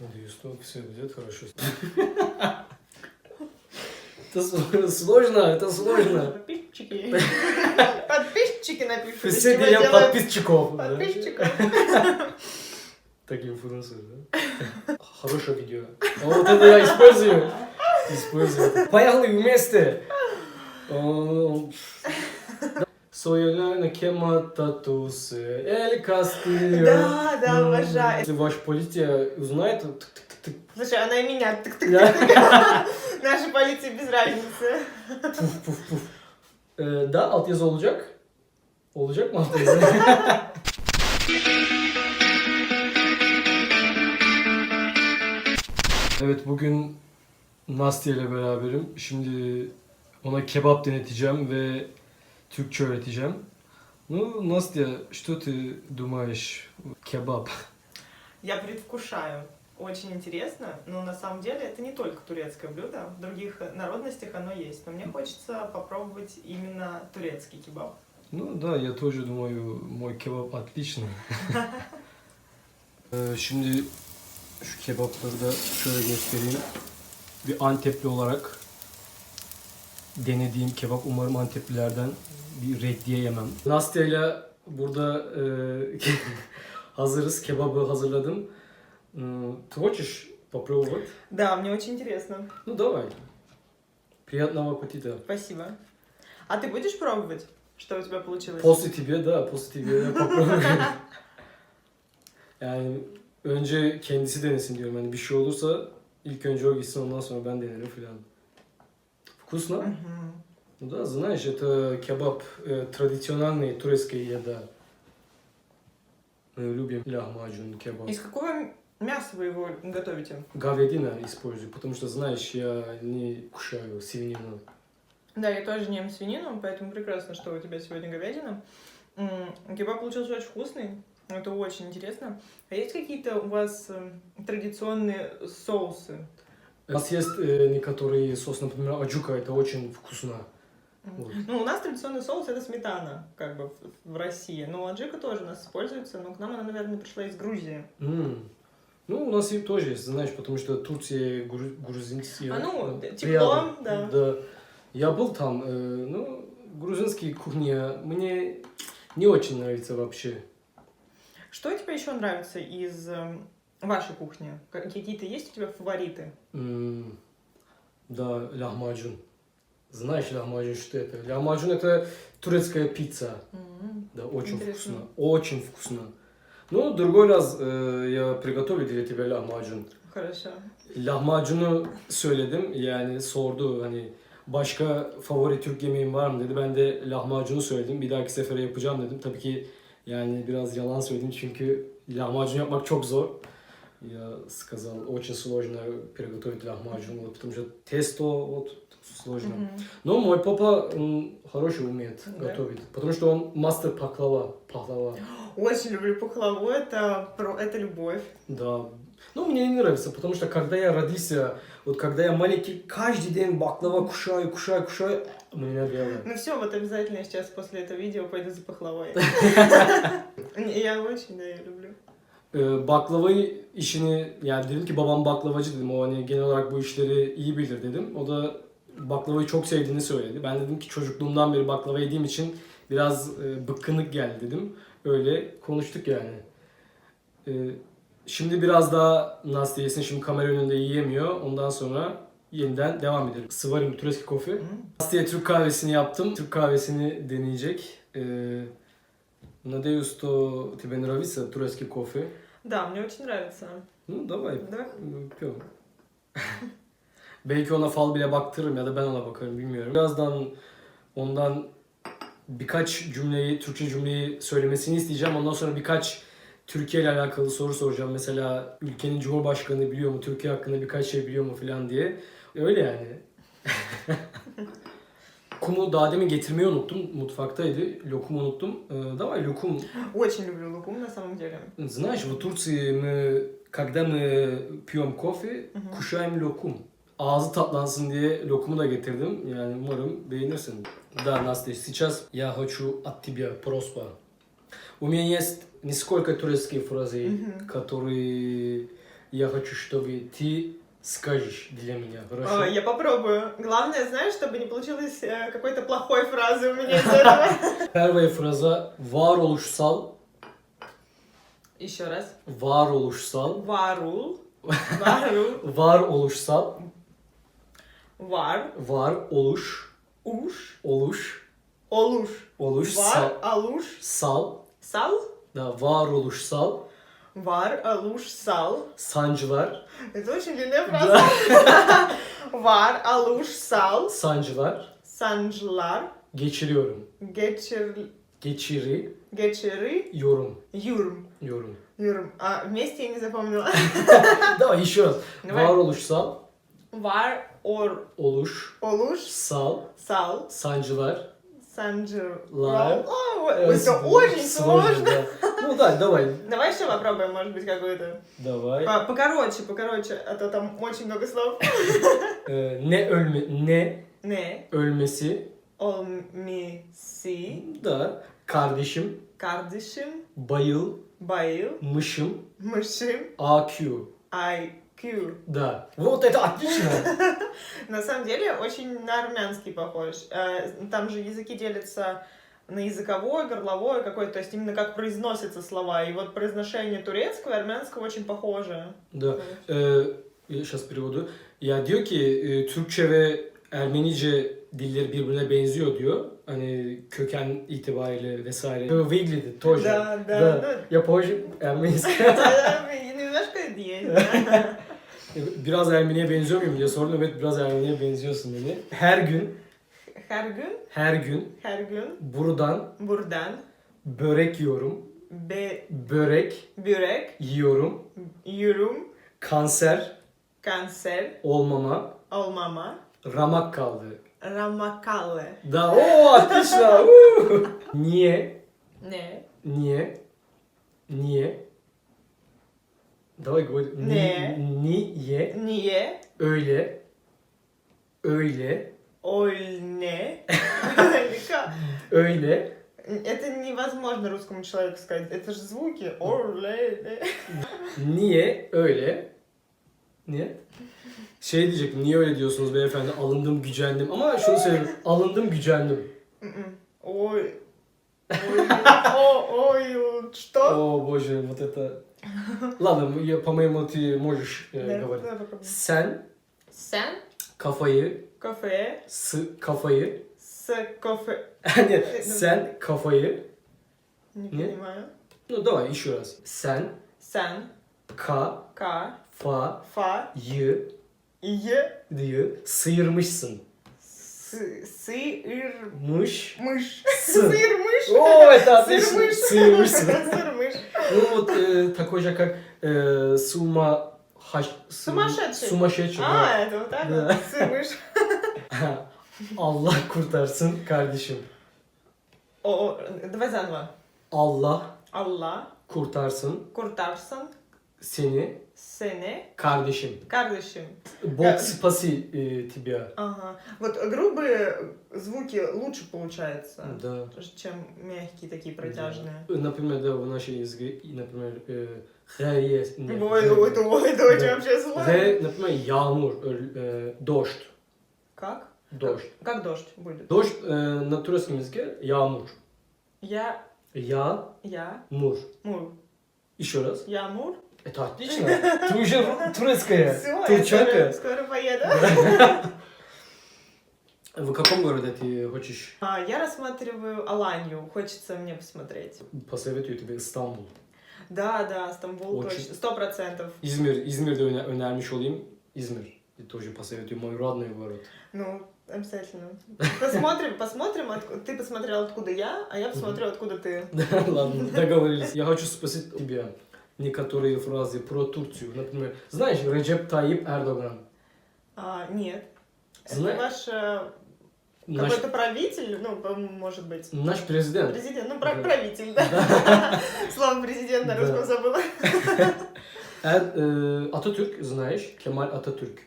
Надеюсь, что все будет хорошо. Это сложно, это сложно. Подписчики. Подписчики напишут. для делают подписчиков. Подписчиков. Так инфлюенсер, да? Хорошее видео. А Вот это я использую. Использую. Поехали вместе. О, Союля кема татусы, Эль Кастильо. Да, да, М, обожаю. Если ваша полиция узнает, то тык-тык-тык, Слушай, она и меня тык-тык. да? Наша полиция без разницы. Puf puf puf. Ee, da altyazı olacak. Olacak mı altyazı? evet bugün Nastya ile beraberim. Şimdi ona kebap deneteceğim ve Türkçe öğreteceğim. Ну, Настя, что ты думаешь? Кебаб. Я предвкушаю. Очень интересно, но на самом деле это не только турецкое блюдо. В других народностях оно есть. Но мне хочется попробовать именно турецкий кебаб. Ну да, я тоже думаю, мой kebap отличный. Ee, Şimdi şu kebapları da şöyle göstereyim. Bir Antepli olarak denediğim kebap umarım Anteplilerden bir reddiye yemem. Nastya ile burada e, hazırız. Kebabı hazırladım. М, Ты хочешь попробовать? Да, мне очень интересно. Ну давай. Приятного аппетита. Спасибо. А ты будешь пробовать, что у тебя получилось? После тебе да, после тебе я попробую. yani önce kendisi denesin diyorum. Hani bir şey olursa ilk önce o gitsin ondan sonra ben denerim filan. Вкусно? Ну да, знаешь, это кебаб э, традициональный турецкая еда. Мы любим лахмаджун, кебаб. Из какого мяса вы его готовите? Говядина использую, потому что, знаешь, я не кушаю свинину. Да, я тоже не ем свинину, поэтому прекрасно, что у тебя сегодня говядина. Кебаб получился очень вкусный, это очень интересно. А есть какие-то у вас эм, традиционные соусы? У нас есть э, некоторые соус, например, аджука, это очень вкусно. Вот. Ну, у нас традиционный соус это сметана, как бы в, в России. Но аджика тоже у нас используется, но к нам она, наверное, пришла из Грузии. М. Ну, у нас и тоже есть, знаешь, потому что Турция, гру- грузинские... А, ну, э, тепло, рядом. да. Да. Я был там, э, ну, грузинские кухни мне не очень нравится вообще. Что тебе еще нравится из эм, вашей кухни? Как- Какие-то есть у тебя фавориты? М, Да, лахмаджун. Знаешь лахмаджун, что это? Лахмаджун это турецкая пицца. М, Да, очень Интересно. вкусно. Очень вкусно. Ну, другой раз э, я приготовлю для тебя lahmacun. Хорошо. Lahmacunu söyledim. Yani sordu hani başka favori Türk yemeğin var mı dedi. Ben de lahmacunu söyledim. Bir dahaki sefere yapacağım dedim. Tabii ki yani biraz yalan söyledim çünkü lahmacun yapmak çok zor. Я сказал, очень сложно приготовить lahmacun, вот, потому что тесто вот, сложно. Мгм. Но мой папа хороший умеет Да? готовить, потому что он мастер паклава. пахлава. Очень люблю пахлаву, это, про, это любовь. Да. Ну, мне не нравится, потому что когда я родился, вот когда я маленький, каждый день баклава кушаю, кушаю, кушаю, мне надоело. Ну все, вот обязательно сейчас после этого видео пойду за пахлавой. Я очень, да, я люблю. Ee, baklavayı işini, yani dedim ki babam baklavacı dedim. O hani genel olarak bu işleri iyi bilir dedim. O da baklavayı çok sevdiğini söyledi. Ben dedim ki çocukluğumdan beri baklava yediğim için biraz e, bıkkınlık geldi dedim. Öyle konuştuk yani. Ee, şimdi biraz daha Nastya yesin. Şimdi kamera önünde yiyemiyor. Ondan sonra yeniden devam edelim. Sıvarım Tureski Coffee. М. Nastya'ya Türk kahvesini yaptım. Türk kahvesini deneyecek. Ee, Надеюсь, что тебе нравится турецкий кофе. Да, мне очень нравится. Ну, давай, Да? öpüyorum. Belki ona fal bile baktırırım ya da ben ona bakarım bilmiyorum. Birazdan ondan birkaç cümleyi, Türkçe cümleyi söylemesini isteyeceğim. Ondan sonra birkaç Türkiye ile alakalı soru soracağım. Mesela ülkenin cumhurbaşkanı biliyor mu, Türkiye hakkında birkaç şey biliyor mu falan diye. Öyle yani. Kumu daha demin getirmeyi unuttum. Mutfaktaydı. Lokumu unuttum. Ee, Давай lokum. Очень люблю лукум на самом деле. Знаешь, в Турции мы, когда мы pьем кофе, Мгм. kuşayım lokum. Ağzı tatlansın diye lokumu da getirdim. Yani umarım beğenirsin. Да, Настя, сейчас я хочу от тебя просьба. У меня есть несколько турецких фразей, Мгм. которые Я хочу, чтобы ты скажешь для меня, хорошо? я попробую. Главное, знаешь, чтобы не получилось э, какой-то плохой фразы у меня из этого. Первая фраза varoluşsal, Еще раз. varoluşsal, Варул. Варул. varoluşsal, Вар. var oluş, Уш. oluş, Олуш. oluş, Вар. sal, Алуш. sal, Сал. da varoluşsal, Вар. Алуш. Сал. sancılar, Это очень длинная фраза. da, Var. Алуш. Сал. sancılar Санжлар. geçiriyorum. Гечер... Geçiri, Гечеры. yorum, Юрм. yorum. Юрм. А вместе я не запомнила. Давай еще раз. Давай. Varoluşsal, Вар. Ор. oluş, Олуш. sal, Сал. sancılar. Санджер. Лар. О, Э, Это с- очень сложно. да. Ну да, давай. Давай еще попробуем, может быть, какой-то. Давай. По- Покороче, покороче, а то там очень много слов. Ee, ne ölme ne Не. ölmesi Олмиси. da kardeşim Кардишим. bayılmışım Баил. Мышим. AQ IQ. да. Вот это отлично. На самом деле очень на армянский похож. Э, Там же языки делятся на языковое, горловое какое-то, то есть именно как произносятся слова. И вот произношение турецкого и армянского очень похоже. da. Ee, сейчас переводу. Ya diyor ki e, Türkçe ve Ermenice dilleri birbirine benziyor diyor. Hani köken itibariyle vesaire. Выглядит тоже. Да, да, Да. Я позже Ermenice. ну, Немножко есть, да. biraz Ermeniye benziyor muyum diye sordum. Evet biraz Ermeniye benziyorsun dedi. Her gün, Her gün, her gün her gün buradan buradan börek yiyorum. be, Börek börek, yiyorum. yorum, Kanser kanser, olmama olmama, ramak kaldı. рамакале. Da o отлично. уу! Niye? Не, Niye? Niye? Давай говори. Ни- Ne? Niye? не, Öyle. Öyle. ольне. Или как? Öyle. Это невозможно русскому человеку сказать. Это же звуки. Орле. ле. Niye öyle? Niye? Şey diyecektim, niye öyle diyorsunuz beyefendi? Alındım, gücendim. Ama şunu söyleyeyim, alındım, gücendim. М-м. Ой. Ой. О, Ой. Что? О, боже, вот это... Ладно, я, по-моему, ты можешь э, Да, говорить. давай попробуем. Sen Sen kafayı, кафе s kafayı, с кофе. Нет, sen kafayı, Не Не? понимаю. ну давай еще раз. Sen Sen ka, ка fa, фа yı, е diye sıyırmışsın. сы сыр Mış, мышь. сын. Сыр мышь. О, это отлично. Сыр-мышь. Сыр-мышь. Сыр мышь. Ну вот э, такой же, как э, сума... Хаш... су- Сумасшедший. Сумасшедший, да. А, это вот так Да. вот? Сыр мышь. Allah kurtarsın kardeşim. О, о, давай заново. Allah Аллах kurtarsın куртарсон seni сене kardeşim. кардышин. Бог спаси э, тебя. Ага. Вот грубые звуки лучше получается, Да. чем мягкие такие протяжные. Например, да, в нашей языке, например, э, «х» есть. нет, Ой, ой, ой, это очень Да. вообще сложно. «Г», например, «ямур», э, «дождь». Как? Дождь. Как дождь будет? Дождь э, на турецком языке «ямур». Я, «Я», я, «мур». мур. Еще раз. Я мур. Это отлично. Ты уже турецкая. Все, я Турчанка. скоро, скоро поеду. В каком городе ты хочешь? А, я рассматриваю Аланию. Хочется мне посмотреть. Посоветую тебе Стамбул. Да, да, Стамбул Очень. точно. Сто процентов. İzmir, İzmir'de öne- önermiş olayım. İzmir. Тоже посоветую мой родной город. Ну, обязательно. Посмотрим, посмотрим. отку- Ты посмотрел, откуда я, а я посмотрю, откуда ты. Ладно, договорились. Я хочу спросить тебя некоторые фразы про Турцию. Например, знаешь Реджеп Таип Эрдоган? А, нет. Это Зна- ваш э, Наш, какой-то правитель, ну, может быть. наш президент. Президент, ну, про- Да. правитель, да. Слово президент на Да. русском забыла. Er- э, Ататürk, знаешь, Кемаль Ататürk.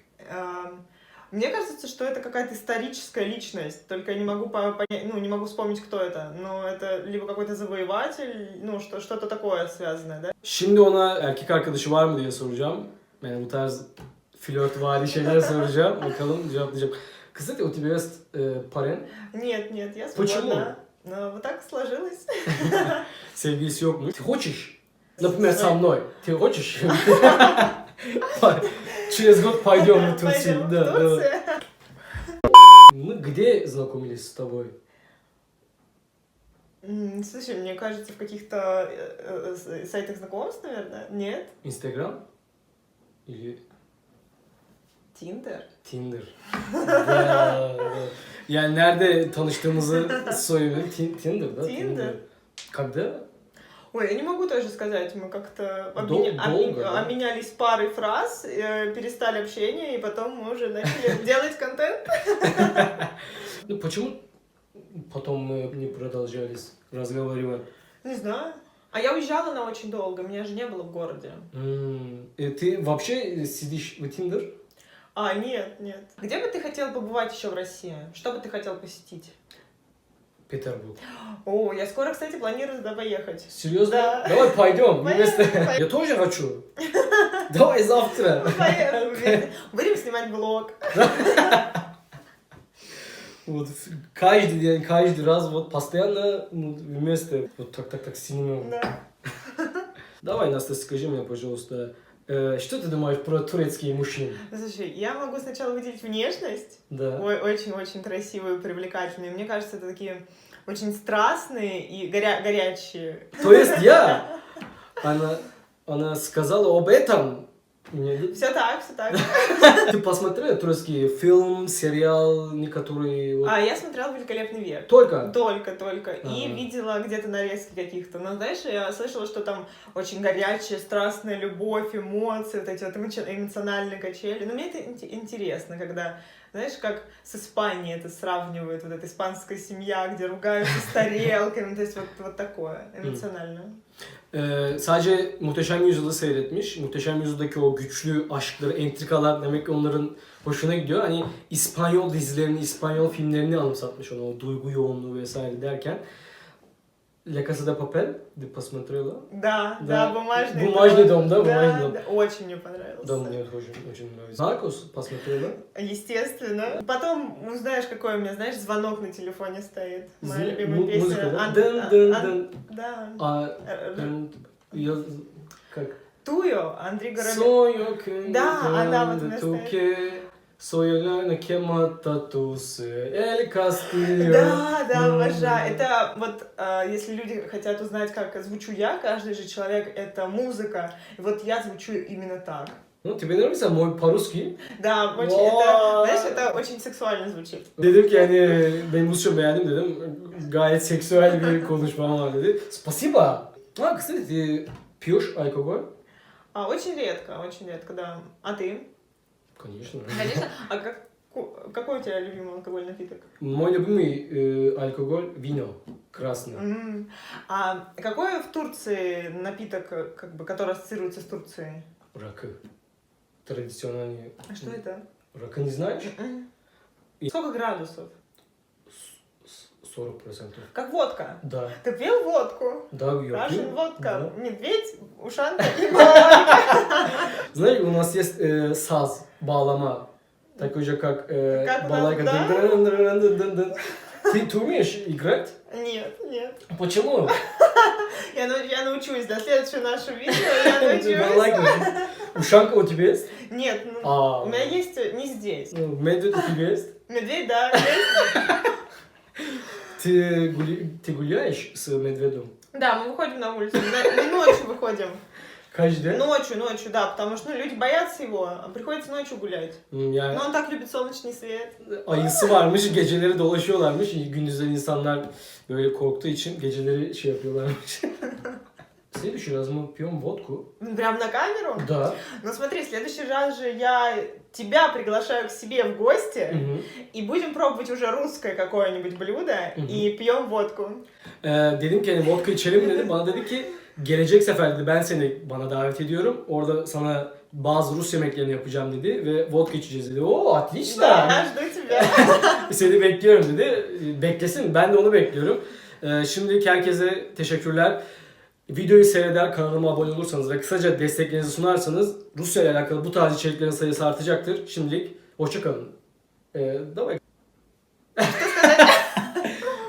Мне кажется, что это какая-то историческая личность, только я не могу по- понять, ну, не могу вспомнить, кто это. Но это либо какой-то завоеватель, ну, что, что-то такое связанное, да? Şimdi ona erkek arkadaşı var mı diye soracağım. Yani bu tarz flörtvari şeyler soracağım. Bakalım cevaplayacağım. Кстати, у тебя есть э, парень? Нет, нет, я Почему? свободна. Но вот так сложилось. Sevgilisi yok mu? Ты хочешь? Например, со мной. Ты хочешь? Через год пойдем в Турцию. Да, да. Мы где знакомились с тобой? Слушай, мне кажется, в каких-то э, э, сайтах знакомств, наверное. Нет? Instagram? Или Тиндер? Tinder? Ya, yani nerede tanıştığımızı. Tin- Tinder, да? Tinder. Когда? Ой, я не могу тоже сказать, мы как-то обменя- обмен- долго, да? обменялись парой фраз, э, перестали общение, и потом мы уже начали делать контент. Ну почему потом мы не продолжались разговаривать? Не знаю. А я уезжала на очень долго, меня же не было в городе. Э, Ты вообще сидишь в Tinder? А, нет, нет. Где бы ты хотел побывать еще в России? Что бы ты хотел посетить? Петербург. О, я скоро, кстати, планирую туда поехать. Серьезно? Да. Давай пойдем вместе. Я тоже хочу. Давай завтра. Будем снимать блог. Вот каждый день, каждый раз вот постоянно ну, вместе. Вот так, так, так снимем. Да. Давай, Настя, скажи мне, пожалуйста, что ты думаешь про турецкие мужчин? Слушай, я могу сначала выделить внешность. Да. Очень-очень красивые, привлекательные. Мне кажется, это такие очень страстные и горя- горячие. То есть я, она, она сказала об этом. Все так, все так. Ты посмотрел турецкий фильм, сериал, некоторые... А я смотрела «Великолепный век». Только? Только, только. И Ага. видела где-то нарезки каких-то. Но знаешь, я слышала, что там очень горячая, страстная любовь, эмоции, вот эти вот эмоци- эмоциональные качели. Но мне это инте- интересно, когда, знаешь, как с Испанией это сравнивают, вот эта испанская семья, где ругаются с тарелками, то есть вот, вот такое эмоциональное. Ee, sadece Muhteşem Yüzyıl'ı seyretmiş. Muhteşem Yüzyıl'daki o güçlü aşkları, entrikalar demek ki onların hoşuna gidiyor. Hani İspanyol dizilerini, İspanyol filmlerini anımsatmış ona o duygu yoğunluğu vesaire derken. La Casa de Papel, ты посмотрела? Да, да, Да. бумажный, Бумажный дом, да, Да, бумажный дом. да, очень мне понравился. Да, мне тоже очень нравится. Наркос посмотрела? Естественно. Потом узнаешь, какой у меня, знаешь, звонок на телефоне стоит. Моя Зна- любимая му- песня. музыка, да? Ан- Дын, а- дын, ан- дын. Да. А, Э, м, я, как? Туyo, Андрей que Да, она вот вместо tú que el que mata tus el castillo. Да, да, обожаю. Это вот, а, если люди хотят узнать, как звучу я, каждый же человек, это музыка. И вот я звучу именно так. Ну, тебе нравится мой по-русски? Да, очень, это, знаешь, это очень сексуально звучит. Dedim ki hani ben Rusça beğendim dedim. Gayet seksüel bir konuşmam var dedi. Спасибо. А, кстати, ты пьешь алкоголь? А, очень редко, очень редко, да. А ты? Конечно. Конечно. А как, какой у тебя любимый алкогольный напиток? Мой любимый э, алкоголь вино красное. М. А какой в Турции напиток, как бы, который ассоциируется с Турцией? Rakı. Традиционный. А что это? Rakı не знаешь? М. И- Сколько градусов? С- 40%. Как водка. Да. Ты пил водку? Да, я Russian пью. водка, Да. медведь, ушанка и балалайка. Знаешь, у нас есть э, саз, bağlama. Такой же, как э, Как да? Дын-дын-дын-дын-дын-дын. Ты, ты умеешь играть? Нет, нет. Почему? Я, нау- я научусь. До следующего нашего видео я научусь. Ушанка у тебя есть? Нет, ну, А, у меня есть не здесь. ну, медведь у тебя есть? Медведь, да, есть. Ты, гули- ты гуляешь с медведем? Да, мы выходим на улицу. На- Мы ночью выходим. Каждый день? Nочью, ночью, да, потому что ну, люди боятся его, а приходится ночью гулять. Hmm, Yani Но он так любит солнечный свет. ayısı varmış, geceleri dolaşıyorlarmış. Gündüzleri insanlar böyle korktuğu için geceleri şey yapıyorlarmış. Следующий раз мы пьем водку. Ну, Прям на камеру? Да. Ну смотри, в следующий раз же я тебя приглашаю к себе в гости, Hı-hı. и будем пробовать уже русское какое-нибудь блюдо, Мгм. и пьем водку. Ee, dedim ki hani vodka içelim dedim. Bana dedi ki gelecek sefer dedi ben seni bana davet ediyorum. Orada sana bazı Rus yemeklerini yapacağım dedi ve vodka içeceğiz dedi. Oo Да, отлично. я жду тебя. Seni bekliyorum dedi. Beklesin ben de onu bekliyorum. Ee, şimdilik herkese teşekkürler. videoyu seyreder, kanalıma abone olursanız ve kısaca desteklerinizi sunarsanız Rusya ile alakalı bu tarz içeriklerin sayısı artacaktır. Şimdilik hoşçakalın. Ee, давай.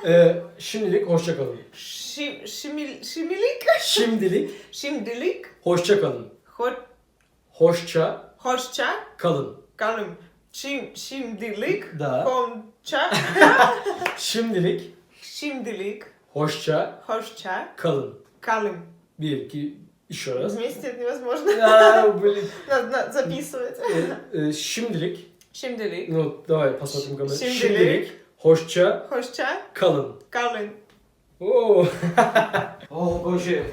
ee, şimdilik hoşçakalın. Ши- шимил- Шимилик? Şimdilik Шимдилик? hoşçakalın. Хо- Hoşça Хошча? kalın. Kalım. Şim, şimdilik. Da. Konça. Şimdilik Şimdilik. hoşça Hoşça. kalın. Kalım. Bir, iki, еще раз. Вместе это невозможно. Aa, блин. Надо, надо записывать. Ee, e, şimdilik, Şimdilik. ну, давай, посмотрим камеру. Şimdilik. Şimdilik, hoşça Hoşça. kalın. Kalın. Oo. oh, Boże.